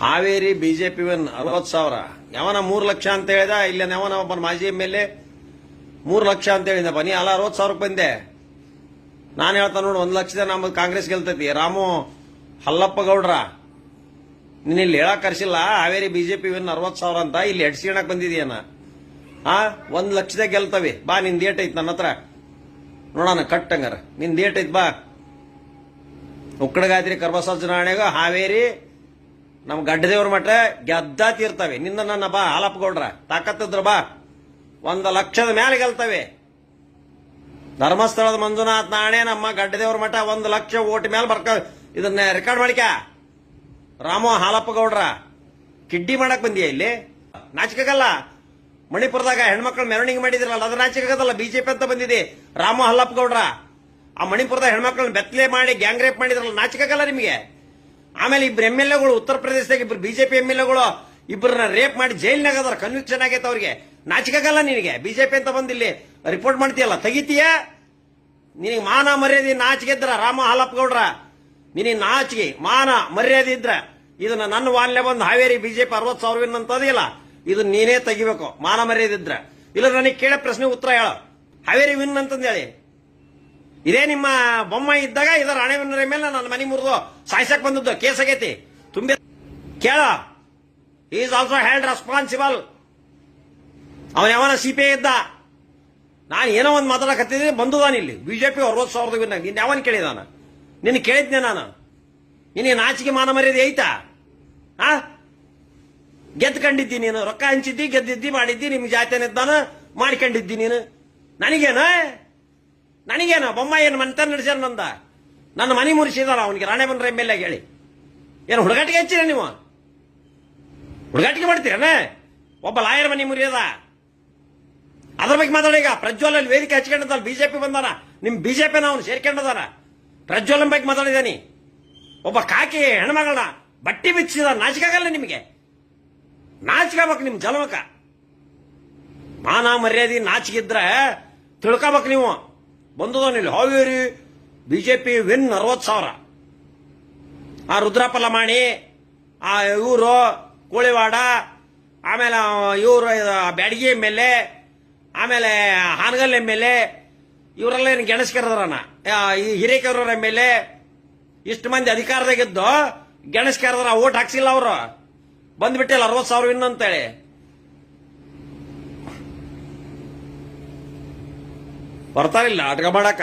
Haveri BJP one ಅರವತ್ ಸಾವಿರ. ಯಾವನ ಮೂರು ಲಕ್ಷ ಅಂತ ಹೇಳಿದ, ಇಲ್ಲ ಯಾವನ ಒಬ್ಬ ಮಾಜಿ ಎಂ ಎಲ್ ಎ ಮೂರು ಲಕ್ಷ ಅಂತ ಹೇಳಿದಪ್ಪ ನೀ ಅಲ್ಲ, ಅರವತ್ತು ಸಾವಿರಕ್ಕೆ ಬಂದೆ. ನಾನು ಹೇಳ್ತಾ ನೋಡು, ಒಂದು ಲಕ್ಷದ ನಮ್ಮದು ಕಾಂಗ್ರೆಸ್ ಗೆಲ್ತೈತಿ. ರಾಮು ಹಲ್ಲಪ್ಪ ಗೌಡ್ರ. ನೀನ್ ಇಲ್ಲಿ ಹೇಳಕ್ ಕರ್ಸಿಲ್ಲ, ಹಾವೇರಿ ಬಿಜೆಪಿ ವಿನ್ ಅರವತ್ ಸಾವಿರ ಅಂತ. ಇಲ್ಲಿ ಎಡ್ಸಿಣಕ್ ಬಂದಿದೀಯನ? ಆ, ಒಂದು ಲಕ್ಷದ ಗೆಲ್ತವೆ. ಬಾ, ನಿನ್ ಡೇಟ್ ಐತ್ ನನ್ನ ಹತ್ರ. ನೋಡೋಣ, ಕಟ್ ಹಂಗಾರ. ನಿನ್ ಡೇಟ್ ಐತ್ ಬಾ. ಉಕ್ಕಡಗಾತ್ರಿ ಕರ್ಬಸ ಚುನಾವಣೆಗೂ, ಹಾವೇರಿ ನಮ್ ಗಡ್ಡದೇವ್ರ ಮಠ ಗೆದ್ದ ತೀರ್ತವೆ. ನಿನ್ನ ನನ್ನ ಬಾ ಹಾಲಪ್ಪ ಗೌಡ್ರ ತಾಕತ್ತಿದ್ರ ಬಾ. ಒಂದ್ ಲಕ್ಷದ ಮೇಲೆ ಗೆಲ್ತವೆ. ಧರ್ಮಸ್ಥಳದ ಮಂಜುನಾಥ್ ನಾಣೆ ನಮ್ಮ ಗಡ್ಡದೇವ್ರ ಮಠ ಒಂದು ಲಕ್ಷ ಓಟ್ ಮೇಲೆ ಬರ್ಕ, ಇದನ್ನ ರೆಕಾರ್ಡ್ ಮಾಡಿಕ ರಾಮೋ ಹಾಲಪ್ಪ ಗೌಡ್ರ ಕಿಡ್ಡಿ ಮಾಡಕ್ ಬಂದಿಯ ಇಲ್ಲಿ? ನಾಚಿಕಾಗಲ್ಲ. ಮಣಿಪುರದಾಗ ಹೆಣ್ಮಕ್ಳು ಮೆರವಣಿಗೆ ಮಾಡಿದ್ರಲ್ಲ, ಅದು ನಾಚಿಕಾಗದಲ್ಲ, ಬಿಜೆಪಿ ಅಂತ ಬಂದಿದೆ. ರಾಮೋ ಹಾಲಪ್ಪ ಗೌಡ್ರ ಆ ಮಣಿಪುರದ ಹೆಣ್ಮಕ್ಳನ್ನ ಬೆತ್ತಲೆ ಮಾಡಿ ಗ್ಯಾಂಗ್ ರೇಪ್ ಮಾಡಿದ್ರಲ್ಲ, ನಾಚಿಕಾಗಲ್ಲ ನಿಮಗೆ? ಆಮೇಲೆ ಇಬ್ರು ಎಂ ಎಲ್ ಎಗಳು ಉತ್ತರ ಪ್ರದೇಶದಾಗ ಇಬ್ರು ಬಿಜೆಪಿ ಎಂ ಎಲ್ ಎಗಳು ಇಬ್ಬರನ್ನ ರೇಪ್ ಮಾಡಿ ಜೈಲ್ನಾಗ ಅದಾರ. ಕನ್ವಿಕ್ಷನ್ ಆಗೈತೆ ಅವ್ರಿಗೆ. ನಾಚಿಕಾಗಲ್ಲ ನಿನಗೆ. ಬಿಜೆಪಿ ಅಂತ ಬಂದಿಲ್ಲಿ ರಿಪೋರ್ಟ್ ಮಾಡ್ತೀಯಲ್ಲ. ತೆಗಿತೀಯ? ನಿನಗೆ ಮಾನ ಮರ್ಯಾದೆ ನಾಚಿಕೆ ಇದ್ರ. ರಾಮ ಹಾಲಪ್ಪಗೌಡ್ರ. ನಿನಗೆ ನಾಚಿಕೆ, ಮಾನ ಮರ್ಯಾದೆ ಇದ್ರ ಇದನ್ನ ನನ್ನ ವಾಲ್ಯ ಬಂದು ಹಾವೇರಿ ಬಿಜೆಪಿ ಅರವತ್ತು ಸಾವಿರ ಅಂತದಿಲ್ಲ ಇದನ್ನ ನೀನೇ ತೆಗಿಬೇಕು. ಮಾನ ಮರ್ಯಾದೆ ಇದ್ರ. ಇಲ್ಲ, ನನಗೆ ಕೇಳ ಪ್ರಶ್ನೆ ಉತ್ತರ ಹೇಳ. ಹಾವೇರಿ ವಿನ್ ಅಂತಂದೇಳಿ ಇದೇ ನಿಮ್ಮ ಬೊಮ್ಮ ಇದ್ದಾಗ ಇದರ ಹಣೆವಿನರ ಮೇಲೆ ನನ್ನ ಮನೆ ಮುರಿದು ಸಾಯ್ಸಕ್ ಬಂದದ್ದು. ಕೇಸ್ ಆಗೈತಿ. ತುಂಬಿ ಕೇಳ. ಈಸ್ ಆಲ್ಸೋ ಹ್ಯಾಂಡ್ ರೆಸ್ಪಾನ್ಸಿಬಲ್ ಅವನ ಯಾವನ ಸಿಪಿ ಇದ್ದ? ನಾನು ಏನೋ ಒಂದು ಮಾತಾಡಕತ್ತಿದ್ರೆ ಬಂದುದಾನ ಇಲ್ಲಿ. ಬಿಜೆಪಿ ಅರವತ್ತು ಸಾವಿರದ ವಿನ್ನ ನಿನ್ನ ಯಾವನ್ ಕೇಳಿದಾನ ನಿನ್ನ ಕೇಳಿದ್ನೆ ನಾನು. ನಿನಗೆ ನಾಚಿಕೆ ಮಾನ ಮರ್ಯಾದೆ ಐತಾ? ಆ? ಗೆದ್ಕೊಂಡಿದ್ದಿ ನೀನು. ರೊಕ್ಕ ಹಂಚಿದ್ದಿ, ಗೆದ್ದಿದ್ದಿ, ಮಾಡಿದ್ದಿ ನಿಮ್ ಜಾತಿಯನಿದ್ದಾನ ಮಾಡ್ಕೊಂಡಿದ್ದಿ ನೀನು. ನನಗೇನ? ನನಗೇನ ಬೊಮ್ಮ ಏನು ಮನೆತನ ನಡೆಸ್ಯಾರ ನಂದ? ನನ್ನ ಮನೆ ಮುರಿಸಿದಾರ ಅವನಿಗೆ, ರಾಣೆ ಬಂದ್ರೆ ಎಂ ಎಲ್ ಎ ಹೇಳಿ. ಏನು ಹುಡುಗಾಟಿಗೆ ಹೆಚ್ಚಿರ ನೀವು? ಹುಡುಗಾಟಿಗೆ ಮಾಡ್ತೀರನ? ಒಬ್ಬ ಲಾಯರ್ ಮನೆ ಮುರಿಯದ? ಅದ್ರ ಬಗ್ಗೆ ಮಾತಾಡಿ ಈಗ ಪ್ರಜ್ವಲ್ ವೇದಿಕೆ ಹಚ್ಕೊಂಡಿದ್ದಲ್ಲ ಬಿಜೆಪಿ ಬಂದಾರ ನಿಮ್ ಬಿಜೆಪಿನ ಅವನು ಸೇರ್ಕೊಂಡದಾರ ಪ್ರಜ್ವಲನ್ ಬಗ್ಗೆ ಮಾತಾಡಿದಾನಿ ಒಬ್ಬ ಕಾಕಿ ಹೆಣ್ಮಗಳನ್ನ ಬಟ್ಟಿ ಬಿಚ್ಚಿದ ನಾಚಿಕಾಗಲ್ಲ ನಿಮಗೆ? ನಾಚಿಕಬೇಕು ನಿಮ್ ಜಲಮಕ ಮಾನ ಮರ್ಯಾದೆ ನಾಚಿಗಿದ್ರೆ ತಿಳ್ಕೊಬೇಕು ನೀವು. ಬಂದದನಿಲ್ಲ, ಹಾವೇರಿ ಬಿಜೆಪಿ ವಿನ್ ಅರವತ್ ಸಾವಿರ. ಆ ರುದ್ರಪ್ಪ ಲಮಾಣಿ ಆ ಇವರು ಕೋಳಿವಾಡ, ಆಮೇಲೆ ಇವರು ಬ್ಯಾಡಗಿ ಎಂ ಎಲ್ ಎ, ಆಮೇಲೆ ಹಾನಗಲ್ ಎಂ ಎಲ್ ಎ, ಇವರೆಲ್ಲ ಏನು ಗೆಣಸ್ಕರದ್ರಣ ಈ ಹಿರೇಕೆರೂರ್ ಎಂ ಎಲ್ ಎ, ಇಷ್ಟು ಮಂದಿ ಅಧಿಕಾರದಾಗಿದ್ದು ಗೆಣಸ್ಕರದ್ರ ಓಟ್ ಹಾಕ್ಸಿಲ್ಲ ಅವರು. ಬಂದ್ಬಿಟ್ಟಿಲ್ಲ ಅರವತ್ತು ಸಾವಿರ ವಿನ್ ಅಂತೇಳಿ. ಬರ್ತಾರಿಲ್ಲ ಆಟಗ ಮಾಡಾಕ